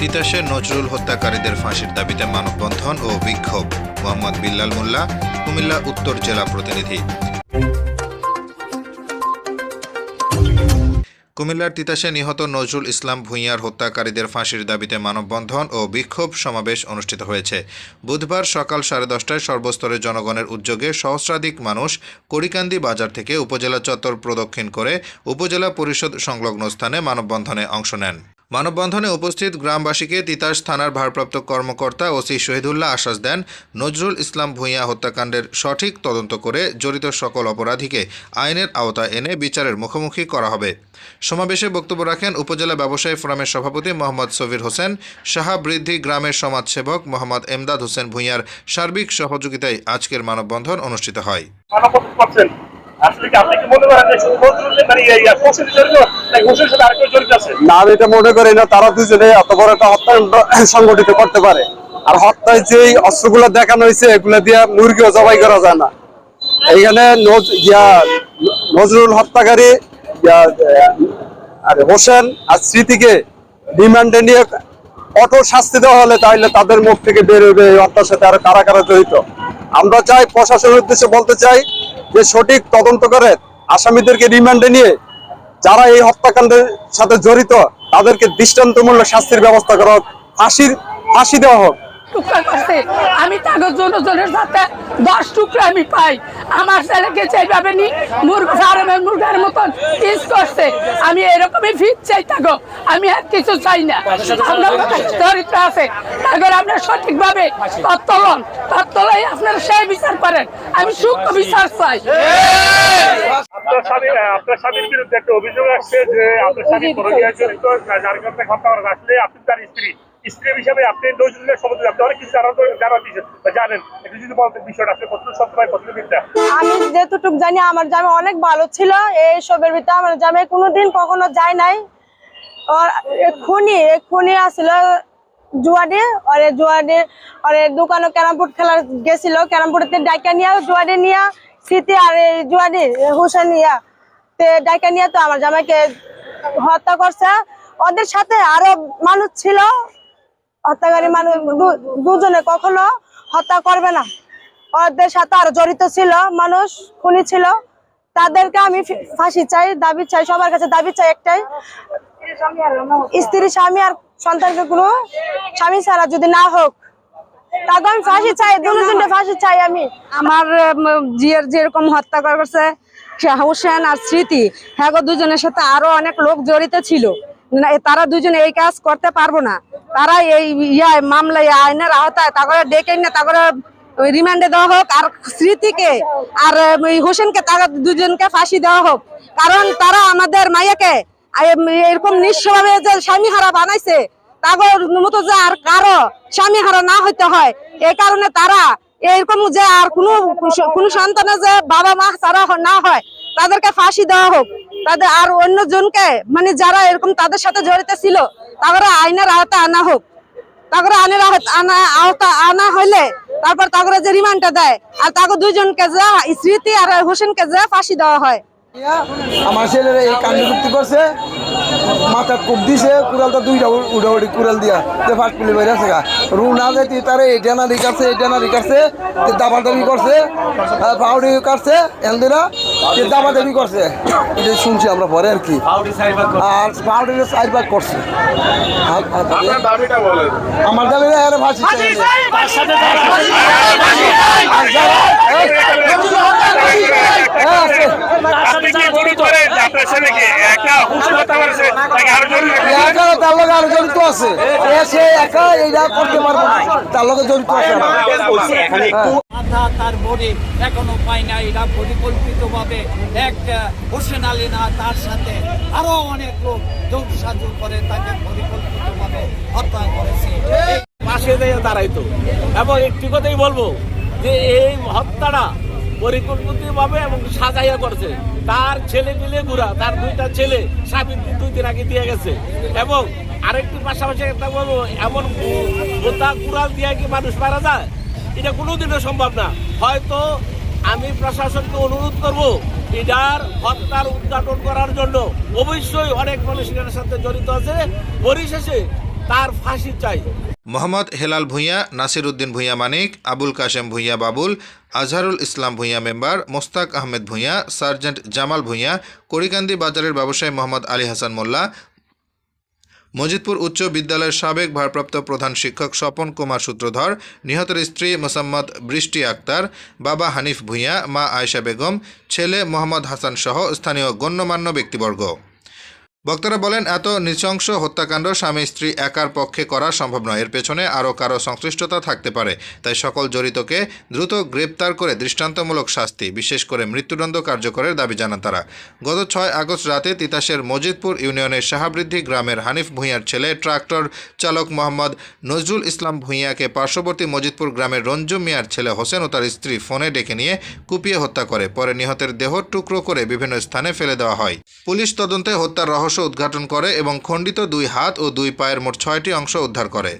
তিতাসে নজরুল হত্যাকারীদের ফাঁসির দাবিতে মানববন্ধন ও বিক্ষোভ। মোহাম্মদ বিল্লাল মোল্লা, কুমিল্লা, উত্তর জেলা প্রতিনিধি। কুমিল্লার তিতাসে নিহত নজরুল ইসলাম ভূঁইয়ার হত্যাকারীদের ফাঁসির দাবিতে মানববন্ধন ও বিক্ষোভ সমাবেশ অনুষ্ঠিত হয়েছে। বুধবার সকাল সাড়ে দশটায় সর্বস্তরের জনগণের উদ্যোগে সহস্রাধিক মানুষ কড়িকান্দি বাজার থেকে উপজেলা চত্বর প্রদক্ষিণ করে উপজেলা পরিষদ সংলগ্ন স্থানে মানববন্ধনে অংশ নেন। মানববন্ধনে উপস্থিত গ্রামবাসীকে তিতাস থানার ভারপ্রাপ্ত কর্মকর্তা ওসি শহীদুল্লাহ আশ্বাস দেন, নজরুল ইসলাম ভূঁইয়া হত্যাকাণ্ডের সঠিক তদন্ত করে জড়িত সকল অপরাধীকে আইনের আওতায় এনে বিচারের মুখোমুখি করা হবে। সমাবেশে বক্তব্য রাখেন উপজেলা ব্যবসায়ী ফোরামের সভাপতি মোহাম্মদ সবির হোসেন সাহা বৃদ্ধি গ্রামের সমাজসেবক মোহাম্মদ এমদাদ হোসেন ভূঁইয়ার সার্বিক সহযোগিতায় আজকের মানববন্ধন অনুষ্ঠিত হয়। মনে নজরুল হত্যাকারী আর হোসেন আর স্মৃতিকে রিমান্ডে নিয়ে কঠোর শাস্তি দেওয়া হলে তাহলে তাদের মুখ থেকে বের হবে এই হত্যার সাথে আরও কারা কারা জড়িত। আমরা চাই প্রশাসনের উদ্দেশ্যে বলতে চাই যে সঠিক তদন্ত করে আসামিদেরকে রিমান্ডে নিয়ে যারা এই হত্যাকাণ্ডের সাথে জড়িত, তাদেরকে দৃষ্টান্তমূলক শাস্তির ব্যবস্থা করা হোক, ফাঁসির, ফাঁসি দেওয়া হোক। টুকরা করছে। আমি তাকে জনজনের সাথে দশ টুকরা আমি পাই। আমার ছেলেকে সেইভাবে নি মুরগ ফার্মের মুরগের মতন পিস করছে। আমি এরকমই ফিট চাই থাকো আমি আর কিছু চাই না। আপনার চরিত্র আছে। আপনার সঠিকভাবে তত্তলন তত্তলাই আপনারা সেই বিচার করেন। আমি সূক্ষ্ম বিচার চাই। আপনার স্বামী আপনার স্বামীর বিরুদ্ধে একটা অভিযোগ আসছে যে আপনার স্বামী যার কারণে হত্যা করা আসলে আপনি তার স্ত্রী। স্ত্রী হিসাবে আপনি নজরুলের সম্বন্ধে আপনি অনেক কিছু জানার বা জানেন। একটু যদি বলতেন বিষয়টা, আপনি কত সত্য হয় কত মিথ্যা আমি যেটুক জানি, আমার জামে অনেক ভালো ছিল এইসবের ভিতরে আমার জামে কোনোদিন কখনো যায় নাই। খুনি খুনি আসছিল জুয়াডি, আর জুয়াডি, আর দোকানে ক্যারাম বোর্ড খেলা গেছিল ডাইকা নিয়ে, জুয়াডি নিয়ে, স্মৃতি আর জুয়াডি হুসেন ইয়া, তে ডাইকা নিয়ে তো আমার জামাইকে হত্যা করছে। ওদের সাথে আরও মানুষ ছিল হত্যাকারী মানুষ দুজনে কখনো হত্যা করবে না। ওদের সাথে আরও জড়িত ছিল, মানুষ, খুনি ছিল। তাদেরকে আমি ফাঁসি চাই, দাবি চাই, সবার কাছে দাবি চাই একটাই। স্ত্রী, স্বামী আর সন্তানকে কোনো স্বামী ছাড়া যদি না হোক, তাকে আমি ফাঁসি চাই, দুজনকে ফাঁসি চাই আমি। আমার জিয়ের যেরকম হত্যা করা করছে হোসেন আর স্মৃতি হ্যাঁ গো, দুজনের সাথে আরও অনেক লোক জড়িত ছিল। তারা দুজনে এই কাজ করতে পারব না। তারা এই ইয়া মামলায় আইনের আওতায়, তারপরে ডেকে না তারপরে রিমান্ডে দেওয়া হোক, আর স্মৃতিকে, আর হোসেনকে তারা দুজনকে ফাঁসি দেওয়া হোক। কারণ তারা আমাদের মাইয়াকে এরকম নিঃস্বভাবে যে স্বামী হারা বানাইছে তাগর মতো যে আর কারও স্বামী হারা না হইতে হয়। এই কারণে তারা এরকম যে আর কোনো কোনো সন্তানের যে বাবা মা ছাড়া না হয়, তাদেরকে ফাঁসি দেওয়া হোক। তাদের আর অন্য জনকে মানে যারা এরকম তাদের সাথে জড়িত ছিল তাদের আইনের আওতা আনা হোক। তারপরে আইনের আনা আওতা আনা হইলে তারপর তারপরে যে রিমান্ডটা দেয়, আর তাকে দুইজনকে যে স্মৃতি আর হোসেনকে যে ফাঁসি দেওয়া হয়। আমার ছেলেরা এই কান্ডকৃতি করছে। মাথা কূপ দিছে কুড়ালটা দুইটা উড়া উড়ি কুড়াল দিয়া যে ফার্স্ট পুলি বাইরে আছে গা। রু না যাইতে তারে এটা না রিকারছে এটা না রিকারছে দাবা দাবি করছে পাউডি কাটছে এলদিরা দাবা দাবি করছে। এটা শুনছি আমরা পরে আর কি। আর পাউডি ভাগ করছে। আর- আর- আমার দাবি এর ভাষি চাই। হ্যাঁ, আছে। আপনি কি যে আপনার একটা হোসেন তার লগে আরও জড়িত আছে। সে একা এইটা করতে পারব তার লগে জড়িত আছে। তার বডি এখনও পায় না পরিকল্পিতভাবে এক হোসেন আলী না তার সাথে আরও অনেক লোক যোগ সাজু করে তাকে পরিকল্পিতভাবে হত্যা করেছে। পাশে দিয়ে দাঁড়াইতো এবং একটি কথাই বলব যে এই হত্যাটা পরিকল্পিতভাবে এবং সাজাইয়া করছে। তার ছেলে মিলে ঘুরা তার দুইটা ছেলে স্বামী দুই দিন আগে দিয়ে গেছে। এবং আরেকটি পাশাপাশি একটা বলব, এমন গোতা কুড়াল দিয়ে কি মানুষ মারা যায়? এটা কোনোদিনও সম্ভব না। হয়তো আমি প্রশাসনকে অনুরোধ করব, এটার হত্যার উদ্ঘাটন করার জন্য। অবশ্যই অনেক মানুষ এটার সাথে জড়িত আছে। পরিশেষে তার ফাঁসি চাই। মোহাম্মদ হেলাল ভূঁইয়া, নাসির উদ্দিন ভূঁইয়া মানিক, আবুল কাশেম ভূঁইয়া বাবুল, আজহারুল ইসলাম ভূঁইয়া মেম্বার মোস্তাক আহমেদ ভূঁইয়া, সার্জেন্ট জামাল ভূঁইয়া করিকান্দি বাজারের ব্যবসায়ী মোহাম্মদ আলী হাসান মোল্লা, মজিদপুর উচ্চ বিদ্যালয়ের সাবেক ভারপ্রাপ্ত প্রধান শিক্ষক স্বপন কুমার সূত্রধর, নিহতের স্ত্রী মোসাম্মদ বৃষ্টি আক্তার, বাবা হানিফ ভূঁইয়া, মা আয়েশা বেগম, ছেলে মোহাম্মদ হাসান সহ স্থানীয় গণ্যমান্য ব্যক্তিবর্গ। বক্তারা বলেন, এত নৃশংস হত্যাকাণ্ড স্বামী স্ত্রী একার পক্ষে করা সম্ভব নয়। এর পেছনে আরও কারও সংশ্লিষ্টতা থাকতে পারে। তাই সকল জড়িতকে দ্রুত গ্রেপ্তার করে দৃষ্টান্তমূলক শাস্তি, বিশেষ করে মৃত্যুদণ্ড কার্যকরের দাবি জানান তারা। গত ছয় আগস্ট রাতে তিতাসের মজিদপুর ইউনিয়নের শাহাবৃদ্ধি গ্রামের হানিফ ভূঁইয়ার ছেলে, ট্রাক্টর চালক মোহাম্মদ নজরুল ইসলাম ভূঁইয়াকে পার্শ্ববর্তী মজিদপুর গ্রামের রঞ্জু মিয়ার ছেলে হোসেন ও তার স্ত্রী ফোনে ডেকে নিয়ে কুপিয়ে হত্যা করে। পরে নিহতের দেহ টুকরো করে বিভিন্ন স্থানে ফেলে দেওয়া হয়। পুলিশ তদন্তে হত্যার রহস্য উদ্ঘাটন করে এবং খণ্ডিত দুই হাত ও দুই পায়ের মোট ছয়টি অংশ উদ্ধার করে।